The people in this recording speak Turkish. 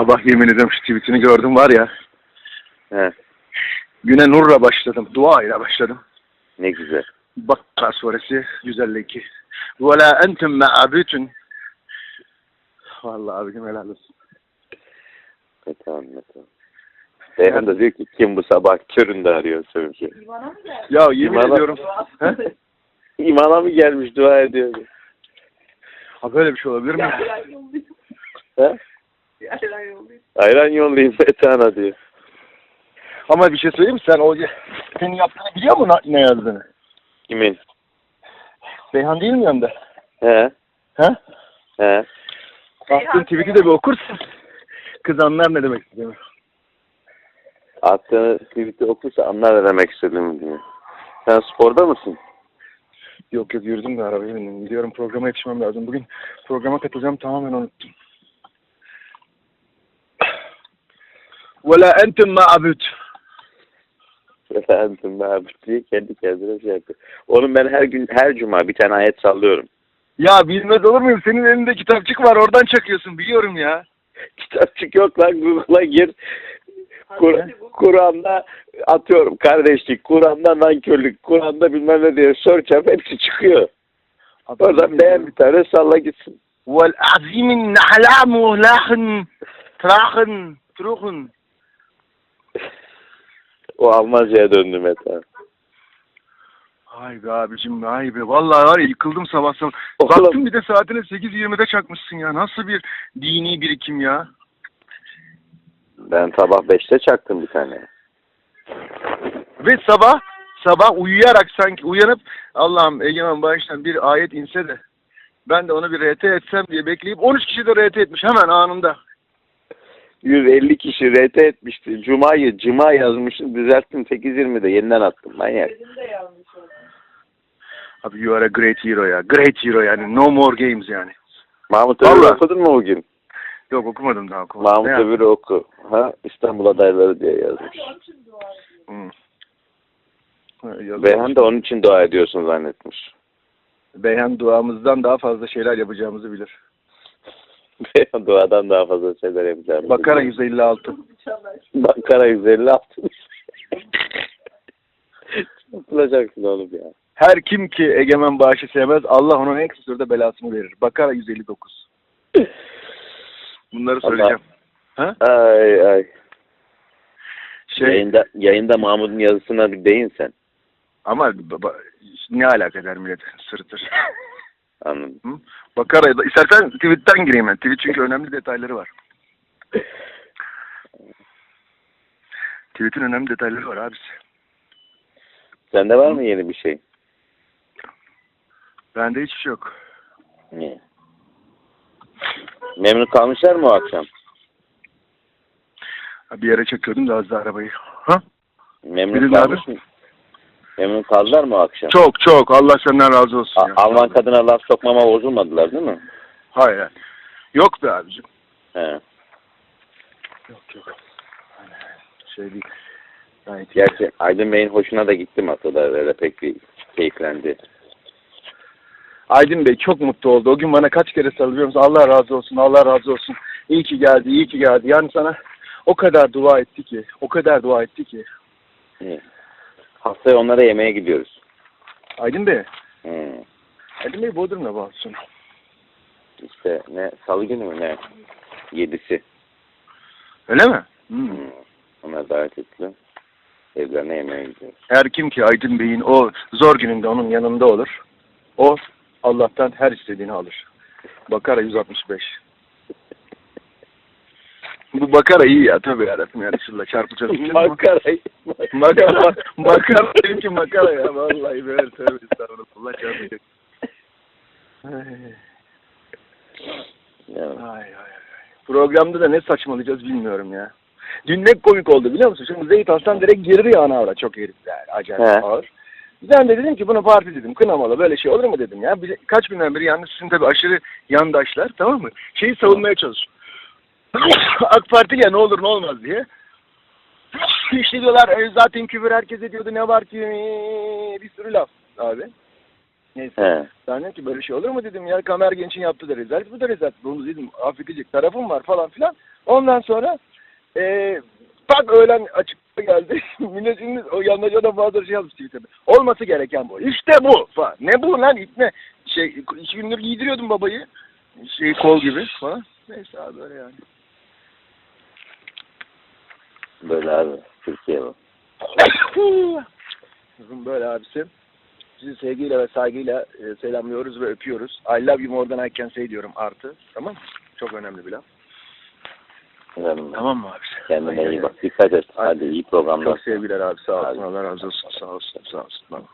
Sabah yemin ediyorum şu tweetini gördüm var ya. He, Güne nurla başladım. Dua ile başladım. ne güzel. Bakara suresi 152. Ve la entum ma'abutun. Vallahi abicim helal olsun. E, tamam, ne tamam. Beyhan da diyor ki kim bu sabah köründe arıyor sözcü. İmana mı geldi? Ya yemin İmana- ediyorum. He? İmana mı gelmiş dua ediyor? Ha böyle bir şey olabilir mi? He? Ayran yollayayım. Ayran yollayayım Metehan'a diyor. Ama bir şey söyleyeyim mi? Sen o senin yaptığını biliyor musun ne- yazdığını? Kimin? Beyhan değil mi yanında? He? He? He? Attığın tweet'i de bir okursun. Kız anlar ne demek istediğimi. Attığını tweet'i okursa anlar ne demek istediğimi diyor. Sen sporda mısın? Yok yok yürüdüm de arabaya bindim. Gidiyorum programa yetişmem lazım. Bugün programa katılacağım tamamen unuttum. وَلَا اَنْتُمْ مَعَبُدْ Efendim abi diye kendi kendine şey yapıyor. Onun ben her gün her cuma bir tane ayet sallıyorum. Ya bilmez olur muyum? Senin elinde kitapçık var oradan çakıyorsun biliyorum ya. Kitapçık yok lan Google'a gir. Kur, Kur'an'da atıyorum kardeşlik, Kur'an'da nankörlük, Kur'an'da bilmem ne diye search yap hepsi çıkıyor. Oradan beğen bir tane salla gitsin. وَالْعَظِيمِ النَّحْلَامُ لَاخٍ تَرَاخٍ تُرُخٍ O Almanca'ya döndü Mete. Ay be abicim ay be. Vallahi var ya yıkıldım sabah sabah. Oğlum. Baktım bir de saatine 8.20'de çakmışsın ya. Nasıl bir dini birikim ya. Ben sabah 5'te çaktım bir tane. Ve sabah sabah uyuyarak sanki uyanıp Allah'ım Egemen bağıştan bir ayet inse de ben de onu bir RT etsem diye bekleyip 13 kişi de RT etmiş hemen anında. 150 kişi RT etmişti. Cuma'yı Cuma yazmışım düzelttim 8.20'de yeniden attım manyak. Abi you are a great hero ya. Great hero yani. No more games yani. Mahmut Vallahi. okudun mu bugün? Yok okumadım daha okumadım. Mahmut Ne oku. Ha İstanbul adayları diye yazmış. Onun için dua edeyim. Hmm. Ha, yazılmış. Beyhan da onun için dua ediyorsun zannetmiş. Beyhan duamızdan daha fazla şeyler yapacağımızı bilir. Duadan daha fazla şeyler yapacağım. Bakara 156. İnşallah. Bakara 156. Yapılacaksın oğlum ya. Her kim ki egemen bağışı sevmez Allah onun en kısa sürede belasını verir. Bakara 159. Bunları söyleyeceğim. Ha? Ay ay. Şey Yayında, yayında Mahmut'un yazısına bir değin sen. ama baba, ne alaka eder millet sırıtır. Anladım. Hı? Da istersen tweet'ten gireyim ben. Tweet çünkü önemli detayları var. Tweet'in önemli detayları var abisi. Sende var mı yeni bir şey? Bende hiçbir şey yok. Niye? Memnun kalmışlar mı o akşam? Bir yere çekiyordum da az da arabayı. Ha? Memnun Bilin kalmış mı? Memnun kaldılar mı o akşam? Çok çok. Allah senden razı olsun. A- ya. Alman kadına laf sokmama bozulmadılar değil mi? Hayır. Yok be abicim. He. Yok yok. Hani Şey değil. Gayet iyi. Gerçi Aydın Bey'in hoşuna da gitti masada. Öyle pek bir keyiflendi. Aydın Bey çok mutlu oldu. O gün bana kaç kere sarılıyor musun? Allah razı olsun, Allah razı olsun. İyi ki geldi, iyi ki geldi. Yani sana o kadar dua etti ki, o kadar dua etti ki. Haftaya onlara yemeğe gidiyoruz. Aydın Bey, Hmm. Aydın Bey Bodrum'la bağlısın. İşte ne salı günü mü ne? Yedisi. Öyle mi? Hmm. Hmm. Onlar davet ettiler. Evlerine yemeğe gidiyoruz. Her kim ki Aydın Bey'in o zor gününde onun yanında olur, o Allah'tan her istediğini alır. Bakara 165. Bu Bakara iyi ya tabii yarabbim ya Resulallah çarpacağız. Makarayı. Makara, makara benimki makara ya vallahi böyle tövbe estağfurullah çarpacak. Ay, ay, ay. Programda da ne saçmalayacağız bilmiyorum ya. Dün ne komik oldu biliyor musun? Şimdi Zeyt Aslan direkt girir ya ana avra çok herif yani acayip He. ağır. Ben de dedim ki bunu parti dedim kınamalı böyle şey olur mu dedim ya. Bize, kaç günden beri yalnız sizin tabii aşırı yandaşlar tamam mı? Şeyi savunmaya çalışıyor. AK Parti ya ne olur ne olmaz diye. İşte diyorlar e, zaten küfür herkes ediyordu ne var ki bir sürü laf abi. Neyse. He. Ben dedim ki böyle şey olur mu dedim ya Kamer Genç'in yaptığı da rezalet bu da rezalet. Bunu dedim affedecek tarafım var falan filan. Ondan sonra eee bak öğlen açıkta geldi. Millet şimdi o yandaca da bazı şey yazmış Twitter'da. Olması gereken bu. İşte bu falan. Ne bu lan ipne? Şey iki gündür giydiriyordum babayı. Şey kol gibi falan. Neyse abi böyle yani. Böyle abi. Türkiye bu. Kızım böyle abisi. Sizi sevgiyle ve saygıyla e, selamlıyoruz ve öpüyoruz. I love you more than I can say diyorum artı. Tamam mı? Çok önemli bir laf. Efendim, Tamam mı abisi? Kendine iyi bak. Dikkat et. Hadi. Hadi iyi programlar. Çok sevgiler abi. Sağ olsun. Hadi. Allah razı olsun. Sağ olsun. Sağ olsun. Tamam.